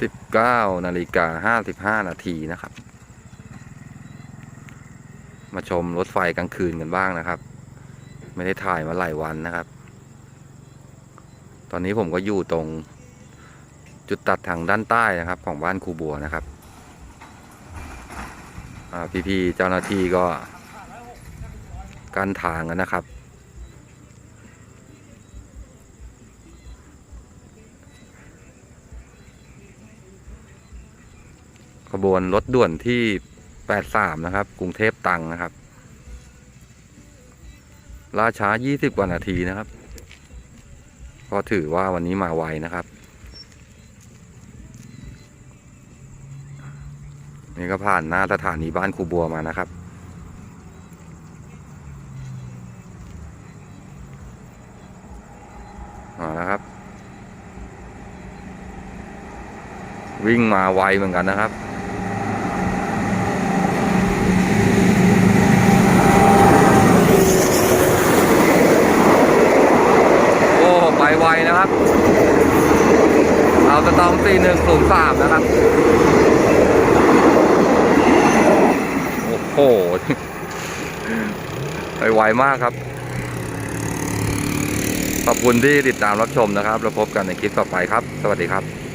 สิบเก้านาฬิกาห้าสิบห้านาทีนะครับ มาชมรถไฟกลางคืนกันบ้างนะครับ ไม่ได้ถ่ายมาหลายวันนะครับ ตอนนี้ผมก็อยู่ตรง จุดตัดทางด้านใต้นะครับ ของบ้านครูบัวนะครับพี่ๆเจ้าหน้าที่ก็กั้นทางกันนะครับ ขบวนรถด่วนที่ 83 นะครับ กรุงเทพตังนะครับ ล่าช้า 20 กว่านาทีนะครับ ก็ถือว่าวันนี้มาไวนะครับ นี่ก็ผ่านหน้าสถานีบ้านครูบัวมานะครับเอาละครับ วิ่งมาไวเหมือนกันนะครับ โอ้ ไปไวนะครับ เอาตะตอม4103นะครับ โอ้โห ไปไวมากครับ ขอบคุณที่ติดตามรับชมนะครับ แล้วพบกันในคลิปต่อไปครับ สวัสดีครับ